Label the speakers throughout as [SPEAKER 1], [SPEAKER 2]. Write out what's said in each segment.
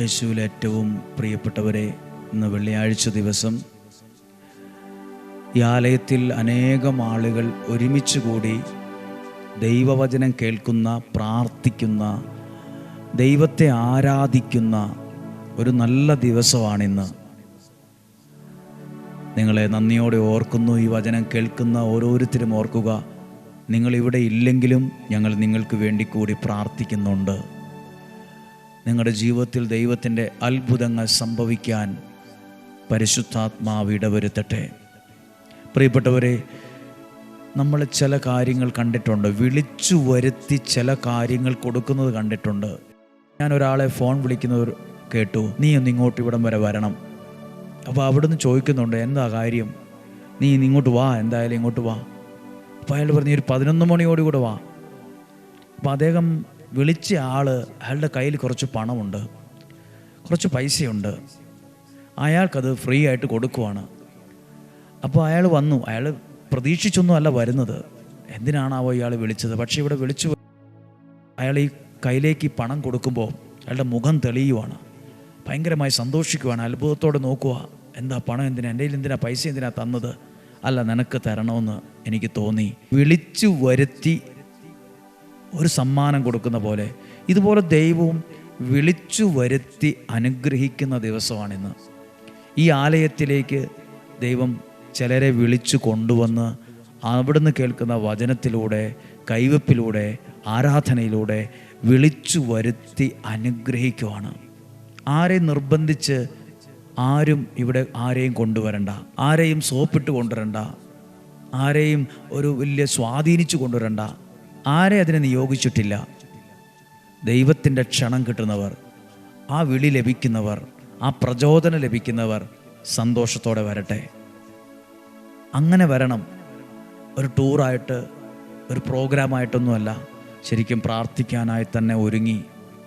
[SPEAKER 1] യേശുവിൽ ഏറ്റവും പ്രിയപ്പെട്ടവരെ ഇന്ന് വെള്ളിയാഴ്ച ദിവസം ഈ ആലയത്തിൽ അനേകം ആളുകൾ ഒരുമിച്ച് കൂടി ദൈവവചനം കേൾക്കുന്ന പ്രാർത്ഥിക്കുന്ന ദൈവത്തെ ആരാധിക്കുന്ന ഒരു നല്ല ദിവസമാണിന്ന്. നിങ്ങളെ നന്ദിയോടെ ഓർക്കുന്നു ഈ വചനം കേൾക്കുന്ന ഓരോരുത്തരും ഓർക്കുക നിങ്ങളിവിടെ ഇല്ലെങ്കിലും ഞങ്ങൾ നിങ്ങൾക്ക് വേണ്ടി കൂടി പ്രാർത്ഥിക്കുന്നുണ്ട്. നിങ്ങളുടെ ജീവിതത്തിൽ ദൈവത്തിന്റെ അത്ഭുതങ്ങൾ സംഭവിക്കാൻ പരിശുദ്ധാത്മാവ് ഇടവരുത്തട്ടെ പ്രിയപ്പെട്ടവരെ നമ്മൾ ചില കാര്യങ്ങൾ കണ്ടിട്ടുണ്ട്. വിളിച്ചു വരുത്തി ചില കാര്യങ്ങൾ കൊടുക്കുന്നത് കണ്ടിട്ടുണ്ട്. ഞാൻ ഒരാളെ ഫോൺ വിളിക്കുന്നവർ കേട്ടു നീ ഒന്ന് ഇങ്ങോട്ട് ഇവിടം വരെ വരണം. അപ്പോൾ അവിടുന്ന് ചോദിക്കുന്നുണ്ട് എന്താ കാര്യം? നീ ഇങ്ങോട്ട് വാ എന്തായാലും ഇങ്ങോട്ട് വാ. അപ്പോൾ അയാൾ പറഞ്ഞു ഒരു പതിനൊന്ന് മണിയോടുകൂടെ വാ. അപ്പോൾ അദ്ദേഹം വിളിച്ച ആൾ അയാളുടെ കയ്യിൽ കുറച്ച് പണമുണ്ട്. കുറച്ച് പൈസയുണ്ട്. അയാൾക്കത് ഫ്രീ ആയിട്ട് കൊടുക്കുവാണ്. അപ്പോൾ അയാൾ വന്നു. അയാൾ പ്രതീക്ഷിച്ചൊന്നും അല്ല വരുന്നത്. എന്തിനാണാവോ ഇയാൾ വിളിച്ചത്? പക്ഷേ ഇവിടെ വിളിച്ചു അയാൾ ഈ കയ്യിലേക്ക് ഈ പണം കൊടുക്കുമ്പോൾ അയാളുടെ മുഖം തെളിയുവാണ്. ഭയങ്കരമായി സന്തോഷിക്കുവാണ്. അത്ഭുതത്തോടെ നോക്കുക എന്താ പണം എന്തിനാ? എന്റെ എന്തിനാ? പൈസ എന്തിനാ തന്നത്? അല്ല നിനക്ക് തരണമെന്ന് എനിക്ക് തോന്നി. വിളിച്ചു വരുത്തി ഒരു സമ്മാനം കൊടുക്കുന്ന പോലെ ഇതുപോലെ ദൈവവും വിളിച്ചു വരുത്തി അനുഗ്രഹിക്കുന്ന ദിവസമാണിന്ന്. ഈ ആലയത്തിലേക്ക് ദൈവം ചിലരെ വിളിച്ചു കൊണ്ടുവന്ന് അവിടുന്ന് കേൾക്കുന്ന വചനത്തിലൂടെ കൈവപ്പിലൂടെ ആരാധനയിലൂടെ വിളിച്ചു വരുത്തി അനുഗ്രഹിക്കുവാണ്. ആരെ നിർബന്ധിച്ച് ആരും ഇവിടെ ആരെയും കൊണ്ടുവരണ്ട ആരെയും സോപ്പിട്ട് കൊണ്ടുവരണ്ട ആരെയും ഒരു വലിയ സ്വാധീനിച്ചു കൊണ്ടുവരണ്ട ആരെ അതിനെ നിയോഗിച്ചിട്ടില്ല? ദൈവത്തിന്റെ ക്ഷണം കിട്ടുന്നവർ ആ വിളി ലഭിക്കുന്നവർ ആ പ്രചോദനം ലഭിക്കുന്നവർ സന്തോഷത്തോടെ വരട്ടെ. അങ്ങനെ വരണം. ഒരു ടൂറായിട്ട് ഒരു പ്രോഗ്രാമായിട്ടൊന്നുമല്ല. ശരിക്കും പ്രാർത്ഥിക്കാനായി തന്നെ ഒരുങ്ങി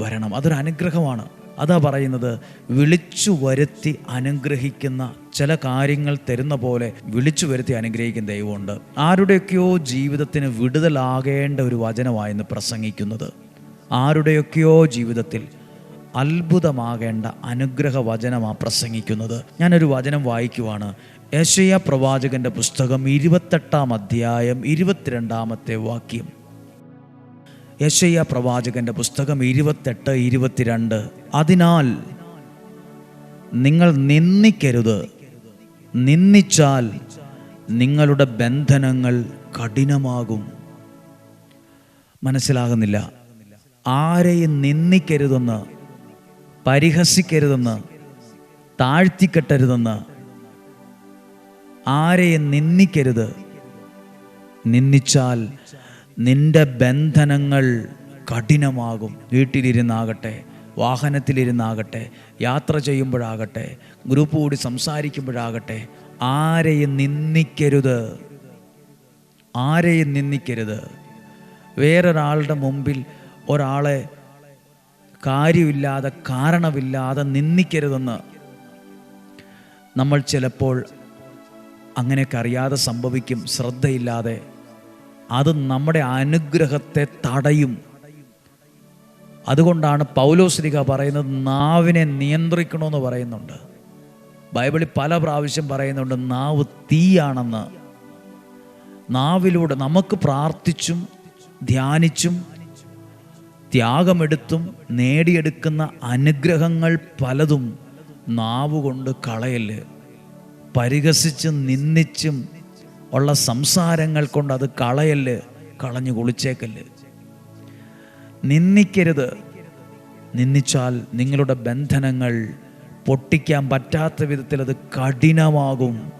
[SPEAKER 1] വരണം. അതൊരു അനുഗ്രഹമാണ്. അതാ പറയുന്നത് വിളിച്ചു വരുത്തി അനുഗ്രഹിക്കുന്ന ചില കാര്യങ്ങൾ തരുന്ന പോലെ വിളിച്ചു വരുത്തി അനുഗ്രഹിക്കുന്ന ദൈവമുണ്ട്. ആരുടെയൊക്കെയോ ജീവിതത്തിന് വിടുതലാകേണ്ട ഒരു വചനമായെന്ന് പ്രസംഗിക്കുന്നത് ആരുടെയൊക്കെയോ ജീവിതത്തിൽ അത്ഭുതമാകേണ്ട അനുഗ്രഹ വചനമാണ് പ്രസംഗിക്കുന്നത്. ഞാനൊരു വചനം വായിക്കുവാണ്. യേശയ്യ പ്രവാചകന്റെ പുസ്തകം ഇരുപത്തെട്ടാം അധ്യായം ഇരുപത്തിരണ്ടാമത്തെ വാക്യം. യശയ്യ പ്രവാചകന്റെ പുസ്തകം ഇരുപത്തെട്ട് ഇരുപത്തിരണ്ട്. അതിനാൽ നിങ്ങൾ നിന്ദിക്കരുത്. നിന്ദിച്ചാൽ നിങ്ങളുടെ ബന്ധനങ്ങൾ കഠിനമാകും. മനസ്സിലാകുന്നില്ല? ആരെയും നിന്ദിക്കരുതെന്ന് പരിഹസിക്കരുതെന്ന് താഴ്ത്തിക്കെട്ടരുതെന്ന് ആരെയും നിന്ദിക്കരുത്. നിന്ദിച്ചാൽ നിന്റെ ബന്ധനങ്ങൾ കഠിനമാകും. വീട്ടിലിരുന്നാകട്ടെ വാഹനത്തിലിരുന്നാകട്ടെ യാത്ര ചെയ്യുമ്പോഴാകട്ടെ ഗ്രൂപ്പ് കൂടി സംസാരിക്കുമ്പോഴാകട്ടെ ആരെയും നിന്ദിക്കരുത്. ആരെയും നിന്ദിക്കരുത്. വേറൊരാളുടെ മുമ്പിൽ ഒരാളെ കാര്യമില്ലാതെ കാരണമില്ലാതെ നിന്ദിക്കരുതെന്ന് നമ്മൾ ചിലപ്പോൾ അങ്ങനെയൊക്കെ അറിയാതെ സംഭവിക്കും. ശ്രദ്ധയില്ലാതെ അത് നമ്മുടെ അനുഗ്രഹത്തെ തടയും. അതുകൊണ്ടാണ് പൗലോസ്ലിക പറയുന്നത് നാവിനെ നിയന്ത്രിക്കണമെന്ന് പറയുന്നുണ്ട്. ബൈബിളിൽ പല പ്രാവശ്യം പറയുന്നുണ്ട് നാവ് തീയാണെന്ന്. നാവിലൂടെ നമുക്ക് പ്രാർത്ഥിച്ചും ധ്യാനിച്ചും ത്യാഗമെടുത്തും നേടിയെടുക്കുന്ന അനുഗ്രഹങ്ങൾ പലതും നാവുകൊണ്ട് കളയൽ പരിഹസിച്ചും നിന്ദിച്ചും ഉള്ള സംസാരങ്ങൾ കൊണ്ട് അത് കളയൽ കളഞ്ഞു കുളിച്ചേക്കല്ല് നിന്ദിക്കരുത്. നിന്ദിച്ചാൽ നിങ്ങളുടെ ബന്ധനങ്ങൾ പൊട്ടിക്കാൻ പറ്റാത്ത വിധത്തിൽ അത് കഠിനമാകും.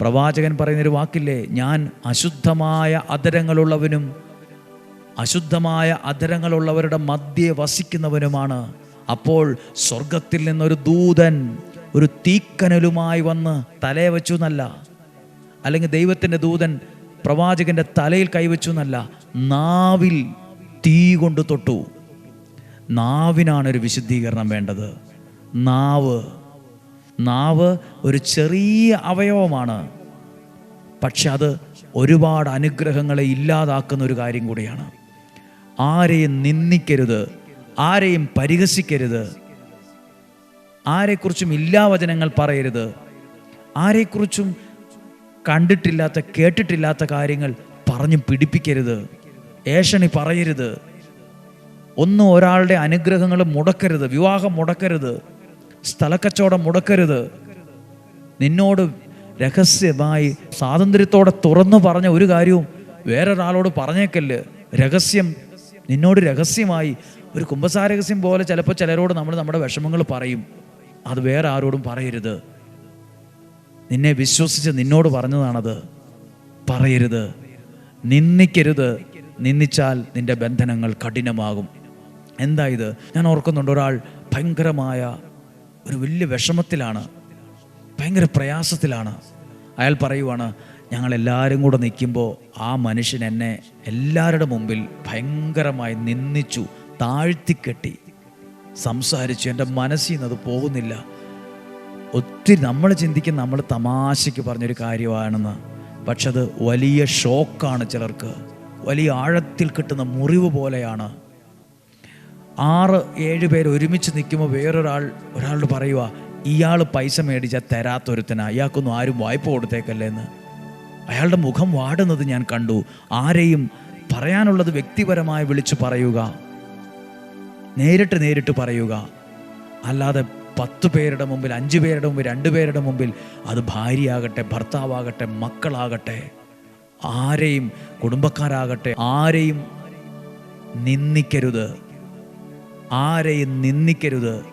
[SPEAKER 1] പ്രവാചകൻ പറയുന്നൊരു വാക്കില്ലേ? ഞാൻ അശുദ്ധമായ അതരങ്ങളുള്ളവനും അശുദ്ധമായ അതരങ്ങളുള്ളവരുടെ മധ്യെ വസിക്കുന്നവനുമാണ്. അപ്പോൾ സ്വർഗത്തിൽ നിന്നൊരു ദൂതൻ ഒരു തീക്കനലുമായി വന്ന് തലേ വെച്ചു എന്നല്ല. അല്ലെങ്കിൽ ദൈവത്തിന്റെ ദൂതൻ പ്രവാചകന്റെ തലയിൽ കൈവച്ചു എന്നല്ല നാവിൽ തീ കൊണ്ട് തൊട്ടു. നാവിനാണ് ഒരു വിശുദ്ധീകരണം വേണ്ടത്. നാവ്. നാവ് ഒരു ചെറിയ അവയവമാണ്. പക്ഷെ അത് ഒരുപാട് അനുഗ്രഹങ്ങളെ ഇല്ലാതാക്കുന്ന ഒരു കാര്യം കൂടിയാണ്. ആരെയും നിന്ദിക്കരുത് ആരെയും പരിഹസിക്കരുത് ആരെക്കുറിച്ചും ഇല്ലാവചനങ്ങൾ പറയരുത് ആരെക്കുറിച്ചും കണ്ടിട്ടില്ലാത്ത കേട്ടിട്ടില്ലാത്ത കാര്യങ്ങൾ പറഞ്ഞു പിടിപ്പിക്കരുത്. ഏഷണി പറയരുത്. ഒന്നും ഒരാളുടെ അനുഗ്രഹങ്ങൾ മുടക്കരുത്. വിവാഹം മുടക്കരുത്. സ്ഥലക്കച്ചവടം മുടക്കരുത്. നിന്നോട് രഹസ്യമായി സ്വാതന്ത്ര്യത്തോടെ തുറന്നു പറഞ്ഞ ഒരു കാര്യവും വേറൊരാളോട് പറഞ്ഞേക്കല്ല്. രഹസ്യം നിന്നോട് രഹസ്യമായി. ഒരു കുംഭസാരഹസ്യം രഹസ്യം പോലെ ചിലപ്പോൾ ചിലരോട് നമ്മൾ നമ്മുടെ വിഷമങ്ങൾ പറയും. അത് വേറെ ആരോടും പറയരുത്. നിന്നെ വിശ്വസിച്ച് നിന്നോട് പറഞ്ഞതാണത്. പറയരുത്. നിന്ദിക്കരുത്. നിന്ദിച്ചാൽ നിന്റെ ബന്ധനങ്ങൾ കഠിനമാകും. എന്താ ഇത്? ഞാൻ ഓർക്കുന്നുണ്ട് ഒരാൾ ഭയങ്കരമായ ഒരു വലിയ വിഷമത്തിലാണ്. ഭയങ്കര പ്രയാസത്തിലാണ്. അയാൾ പറയുവാണ് ഞങ്ങൾ എല്ലാവരും കൂടെ നിൽക്കുമ്പോൾ ആ മനുഷ്യൻ എന്നെ എല്ലാവരുടെ മുമ്പിൽ ഭയങ്കരമായി നിന്ദിച്ചു താഴ്ത്തിക്കെട്ടി. സംസാരിച്ചു എന്റെ മനസ്സിൽ നിന്ന് അത് പോകുന്നില്ല. ഒത്തിരി നമ്മൾ ചിന്തിക്കുന്ന നമ്മൾ തമാശയ്ക്ക് പറഞ്ഞൊരു കാര്യമാണെന്ന്. പക്ഷെ അത് വലിയ ഷോക്കാണ് ചിലർക്ക്. വലിയ ആഴത്തിൽ കിട്ടുന്ന മുറിവ് പോലെയാണ്. ആറ് ഏഴ് പേര് ഒരുമിച്ച് നിൽക്കുമ്പോൾ വേറൊരാൾ ഒരാളോട് പറയുക ഇയാൾ പൈസ മേടിച്ചാൽ തരാത്തൊരുത്തനാ. ഇയാൾക്കൊന്നും ആരും വായ്പ കൊടുത്തേക്കല്ലേ എന്ന് അയാളുടെ മുഖം വാടുന്നത് ഞാൻ കണ്ടു. ആരെയും പറയാനുള്ളത് വ്യക്തിപരമായി വിളിച്ചു പറയുക. നേരിട്ട് നേരിട്ട് പറയുക. അല്ലാതെ പത്ത് പേരുടെ മുമ്പിൽ അഞ്ച് പേരുടെ മുമ്പിൽ രണ്ട് പേരുടെ മുമ്പിൽ അത് ഭാര്യയാകട്ടെ ഭർത്താവാകട്ടെ മക്കളാകട്ടെ ആരെയും കുടുംബക്കാരാകട്ടെ ആരെയും നിന്ദിക്കരുത്. ആരെയും നിന്ദിക്കരുത്.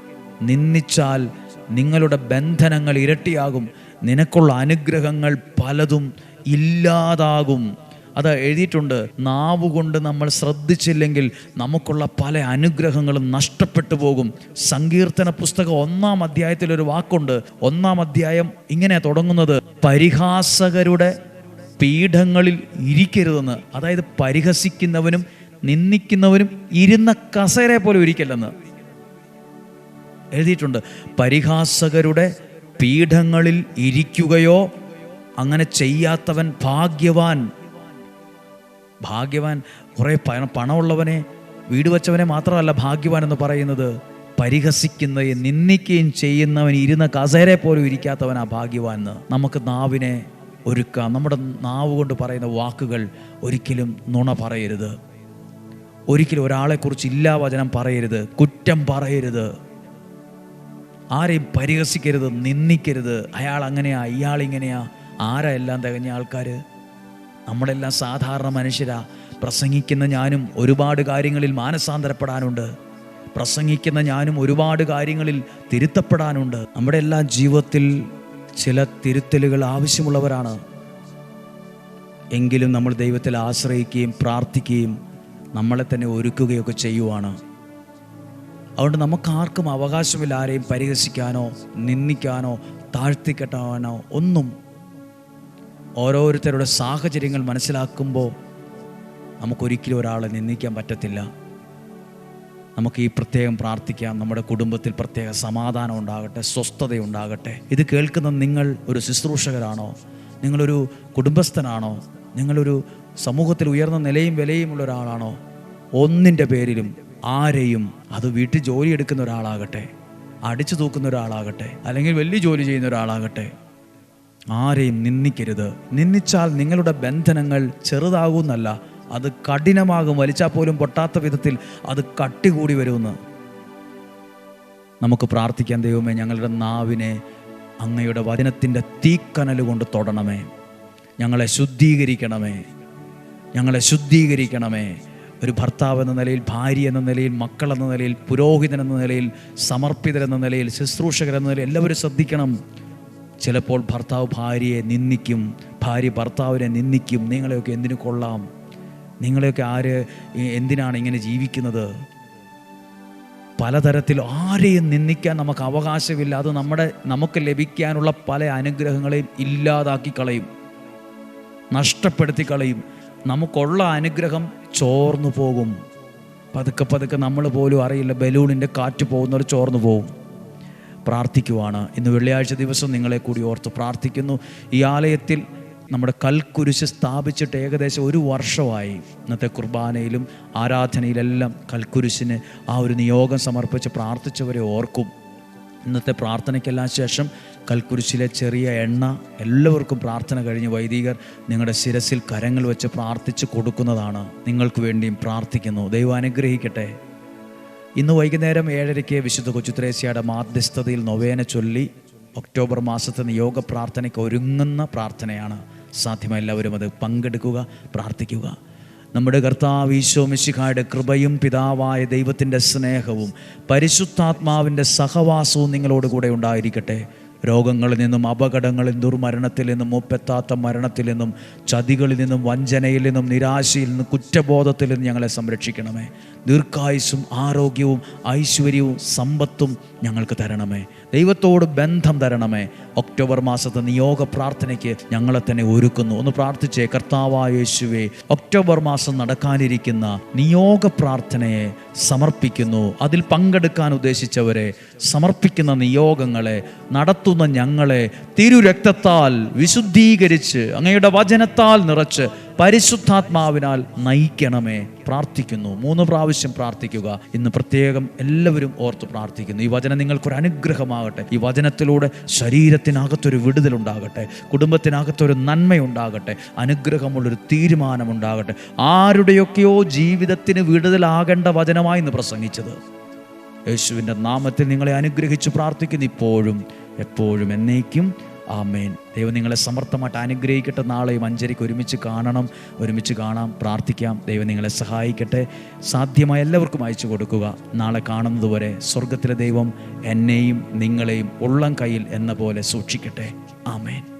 [SPEAKER 1] നിന്ദിച്ചാൽ നിങ്ങളുടെ ബന്ധനങ്ങൾ ഇരട്ടിയാകും. നിനക്കുള്ള അനുഗ്രഹങ്ങൾ പലതും ഇല്ലാതാകും. അത് എഴുതിയിട്ടുണ്ട് നാവ് കൊണ്ട് നമ്മൾ ശ്രദ്ധിച്ചില്ലെങ്കിൽ നമുക്കുള്ള പല അനുഗ്രഹങ്ങളും നഷ്ടപ്പെട്ടു പോകും. സങ്കീർത്തന പുസ്തകം ഒന്നാം അധ്യായത്തിൽ ഒരു വാക്കുണ്ട്. ഒന്നാം അധ്യായം ഇങ്ങനെ തുടങ്ങുന്നത് പരിഹാസകരുടെ പീഠങ്ങളിൽ ഇരിക്കരുതെന്ന്. അതായത് പരിഹസിക്കുന്നവനും നിന്ദിക്കുന്നവനും ഇരുന്ന കസേരെ പോലെ ഇരിക്കല്ലെന്ന് എഴുതിയിട്ടുണ്ട്. പരിഹാസകരുടെ പീഠങ്ങളിൽ ഇരിക്കുകയോ അങ്ങനെ ചെയ്യാത്തവൻ ഭാഗ്യവാൻ ഭാഗ്യവാൻ കുറേ പണം പണമുള്ളവനെ വീട് വച്ചവനെ മാത്രമല്ല ഭാഗ്യവാൻ എന്ന് പറയുന്നത് പരിഹസിക്കുന്നവയും നിന്ദിക്കുകയും ചെയ്യുന്നവൻ ഇരുന്ന കസേരെ പോലും ഇരിക്കാത്തവനാ ഭാഗ്യവാൻ എന്ന് നമുക്ക് നാവിനെ ഒരുക്കാം. നമ്മുടെ നാവ് കൊണ്ട് പറയുന്ന വാക്കുകൾ ഒരിക്കലും നുണ പറയരുത്. ഒരിക്കലും ഒരാളെക്കുറിച്ച് ഇല്ലാ വചനം പറയരുത്. കുറ്റം പറയരുത്. ആരെയും പരിഹസിക്കരുത് നിന്ദിക്കരുത്. അയാൾ അങ്ങനെയാ ഇയാൾ ഇങ്ങനെയാ. ആരാ എല്ലാം തികഞ്ഞ ആൾക്കാർ നമ്മളെല്ലാം സാധാരണ മനുഷ്യരാ. പ്രസംഗിക്കുന്ന ഞാനും ഒരുപാട് കാര്യങ്ങളിൽ മാനസാന്തരപ്പെടാനുണ്ട്. പ്രസംഗിക്കുന്ന ഞാനും ഒരുപാട് കാര്യങ്ങളിൽ തിരുത്തപ്പെടാനുണ്ട്. നമ്മുടെ എല്ലാ ജീവിതത്തിൽ ചില തിരുത്തലുകൾ ആവശ്യമുള്ളവരാണ്. എങ്കിലും നമ്മൾ ദൈവത്തിൽ ആശ്രയിക്കുകയും പ്രാർത്ഥിക്കുകയും നമ്മളെ തന്നെ ഒരുക്കുകയൊക്കെ ചെയ്യുവാണ്. അതുകൊണ്ട് നമുക്കാർക്കും അവകാശമില്ല ആരെയും പരിഹസിക്കാനോ നിന്ദിക്കാനോ താഴ്ത്തിക്കെട്ടാനോ ഒന്നും ഓരോരുത്തരുടെ സാഹചര്യങ്ങൾ മനസ്സിലാക്കുമ്പോൾ നമുക്കൊരിക്കലും ഒരാളെ നിന്ദിക്കാൻ പറ്റത്തില്ല. നമുക്ക് ഈ പ്രത്യേകം പ്രാർത്ഥിക്കാം. നമ്മുടെ കുടുംബത്തിൽ പ്രത്യേക സമാധാനം ഉണ്ടാകട്ടെ സ്വസ്ഥത ഉണ്ടാകട്ടെ ഇത് കേൾക്കുന്ന നിങ്ങൾ ഒരു ശുശ്രൂഷകരാണോ? നിങ്ങളൊരു കുടുംബസ്ഥനാണോ? നിങ്ങളൊരു സമൂഹത്തിൽ ഉയർന്ന നിലയും വിലയുമുള്ള ഒരാളാണോ? ഒന്നിന്റെ പേരിലും ആരെയും അത് വീട്ടിൽ ജോലി എടുക്കുന്ന ഒരാളാകട്ടെ അടിച്ചു തൂക്കുന്ന ഒരാളാകട്ടെ അല്ലെങ്കിൽ വലിയ ജോലി ചെയ്യുന്ന ഒരാളാകട്ടെ ആരെയും നിന്ദിക്കരുത്. നിന്ദിച്ചാൽ നിങ്ങളുടെ ബന്ധനങ്ങൾ ചെറുതാകുമെന്നല്ല അത് കഠിനമാകും. വലിച്ചാൽ പോലും പൊട്ടാത്ത വിധത്തിൽ അത് കട്ടി കൂടി വരുമെന്ന്. നമുക്ക് പ്രാർത്ഥിക്കാൻ ദൈവമേ ഞങ്ങളുടെ നാവിനെ അങ്ങയുടെ വചനത്തിന്റെ തീക്കനൽ കൊണ്ട് തൊടണമേ. ഞങ്ങളെ ശുദ്ധീകരിക്കണമേ. ഞങ്ങളെ ശുദ്ധീകരിക്കണമേ. ഒരു ഭർത്താവ് എന്ന നിലയിൽ ഭാര്യ എന്ന നിലയിൽ മക്കൾ എന്ന നിലയിൽ പുരോഹിതൻ എന്ന നിലയിൽ സമർപ്പിതരെന്ന നിലയിൽ ശുശ്രൂഷകരെന്ന നിലയിൽ എല്ലാവരും ശ്രദ്ധിക്കണം. ചിലപ്പോൾ ഭർത്താവ് ഭാര്യയെ നിന്ദിക്കും ഭാര്യ ഭർത്താവിനെ നിന്ദിക്കും. നിങ്ങളെയൊക്കെ എന്തിനു കൊള്ളാം? നിങ്ങളെയൊക്കെ ആര് എന്തിനാണ് ഇങ്ങനെ ജീവിക്കുന്നത്? പലതരത്തിൽ ആരെയും നിന്ദിക്കാൻ നമുക്ക് അവകാശമില്ല. അത് നമ്മുടെ നമുക്ക് ലഭിക്കാനുള്ള പല അനുഗ്രഹങ്ങളെയും ഇല്ലാതാക്കി കളയും. നഷ്ടപ്പെടുത്തി കളയും നമുക്കുള്ള അനുഗ്രഹം ചോർന്നു പോകും. പതുക്കെ പതുക്കെ നമ്മൾ പോലും അറിയില്ല ബലൂണിന്റെ കാറ്റ് പോകുന്നവർ ചോർന്നു പോകും. പ്രാർത്ഥിക്കുവാണ്. ഇന്ന് വെള്ളിയാഴ്ച ദിവസം നിങ്ങളെ കൂടി ഓർത്ത് പ്രാർത്ഥിക്കുന്നു. ഈ ആലയത്തിൽ നമ്മുടെ കൽക്കുരിശ് സ്ഥാപിച്ചിട്ട് ഏകദേശം ഒരു വർഷമായി ഇന്നത്തെ കുർബാനയിലും ആരാധനയിലെല്ലാം കൽക്കുരിശിന് ആ ഒരു നിയോഗം സമർപ്പിച്ച് പ്രാർത്ഥിച്ചവരെ ഓർക്കും. ഇന്നത്തെ പ്രാർത്ഥനയ്ക്കെല്ലാം ശേഷം കൽക്കുരിശിലെ ചെറിയ എണ്ണ എല്ലാവർക്കും പ്രാർത്ഥന കഴിഞ്ഞ് വൈദികർ നിങ്ങളുടെ ശിരസിൽ കരങ്ങൾ വെച്ച് പ്രാർത്ഥിച്ച് കൊടുക്കുന്നതാണ്. നിങ്ങൾക്ക് വേണ്ടിയും പ്രാർത്ഥിക്കുന്നു. ദൈവം അനുഗ്രഹിക്കട്ടെ. ഇന്ന് വൈകുന്നേരം ഏഴരയ്ക്ക് വിശുദ്ധ കൊച്ചുത്രേസ്യയുടെ മാധ്യസ്ഥതയിൽ നൊവേന ചൊല്ലി ഒക്ടോബർ മാസത്തെ നിയോഗ പ്രാർത്ഥനയ്ക്ക് ഒരുങ്ങുന്ന പ്രാർത്ഥനയാണ് സാധ്യമായ എല്ലാവരും അത് പങ്കെടുക്കുക പ്രാർത്ഥിക്കുക. നമ്മുടെ കർത്താവ് ഈശോ മിശിഖായുടെ കൃപയും പിതാവായ ദൈവത്തിന്റെ സ്നേഹവും പരിശുദ്ധാത്മാവിന്റെ സഹവാസവും നിങ്ങളോട് കൂടെ ഉണ്ടായിരിക്കട്ടെ. രോഗങ്ങളിൽ നിന്നും അപകടങ്ങളിൽ ദുർമരണത്തിൽ നിന്നും ഒപ്പെത്താത്ത മരണത്തിൽ നിന്നും ചതികളിൽ നിന്നും വഞ്ചനയിൽ നിന്നും നിരാശയിൽ നിന്നും കുറ്റബോധത്തിൽ നിന്നും ഞങ്ങളെ സംരക്ഷിക്കണമേ. ദീർഘായുസ്സും ആരോഗ്യവും ഐശ്വര്യവും സമ്പത്തും ഞങ്ങൾക്ക് തരണമേ. ദൈവത്തോട് ബന്ധം തരണമേ. ഒക്ടോബർ മാസത്തെ നിയോഗ പ്രാർത്ഥനയ്ക്ക് ഞങ്ങളെ തന്നെ ഒരുക്കുന്നു. ഒന്ന് പ്രാർത്ഥിച്ചേ കർത്താവായ യേശുവേ ഒക്ടോബർ മാസം നടക്കാനിരിക്കുന്ന നിയോഗ പ്രാർത്ഥനയെ സമർപ്പിക്കുന്നു. അതിൽ പങ്കെടുക്കാൻ ഉദ്ദേശിച്ചവരെ സമർപ്പിക്കുന്ന നിയോഗങ്ങളെ നടത്തുന്ന ഞങ്ങളെ തിരുരക്തത്താൽ വിശുദ്ധീകരിച്ച് അങ്ങയുടെ വചനത്താൽ നിറച്ച് പരിശുദ്ധാത്മാവിനാൽ നയിക്കണമേ. പ്രാർത്ഥിക്കുന്നു. മൂന്ന് പ്രാവശ്യം പ്രാർത്ഥിക്കുക. ഇന്ന് പ്രത്യേകം എല്ലാവരും ഓർത്ത് പ്രാർത്ഥിക്കുന്നു. ഈ വചനം നിങ്ങൾക്കൊരു അനുഗ്രഹമാകട്ടെ. ഈ വചനത്തിലൂടെ ശരീരത്തിനകത്തൊരു വിടുതലുണ്ടാകട്ടെ. കുടുംബത്തിനകത്തൊരു നന്മയുണ്ടാകട്ടെ. അനുഗ്രഹമുള്ളൊരു തീരുമാനമുണ്ടാകട്ടെ. ആരുടെയൊക്കെയോ ജീവിതത്തിന് വിടുതലാകേണ്ട വചനമായി ഇന്ന് പ്രസംഗിച്ചത്. യേശുവിന്റെ നാമത്തിൽ നിങ്ങളെ അനുഗ്രഹിച്ച് പ്രാർത്ഥിക്കുന്നു. ഇപ്പോഴും എപ്പോഴും എന്നേക്കും ആമേൻ. ദൈവം നിങ്ങളെ സമർത്ഥമായിട്ട് അനുഗ്രഹിക്കട്ടെ. നാളെയും അഞ്ചരയ്ക്ക് ഒരുമിച്ച് കാണണം. ഒരുമിച്ച് കാണാം പ്രാർത്ഥിക്കാം. ദൈവം നിങ്ങളെ സഹായിക്കട്ടെ. സാധ്യമായ എല്ലാവർക്കും അയച്ചു കൊടുക്കുക. നാളെ കാണുന്നതുവരെ സ്വർഗത്തിലെ ദൈവം എന്നെയും നിങ്ങളെയും ഉള്ളം കയ്യിൽ എന്ന പോലെ സൂക്ഷിക്കട്ടെ. ആമേൻ.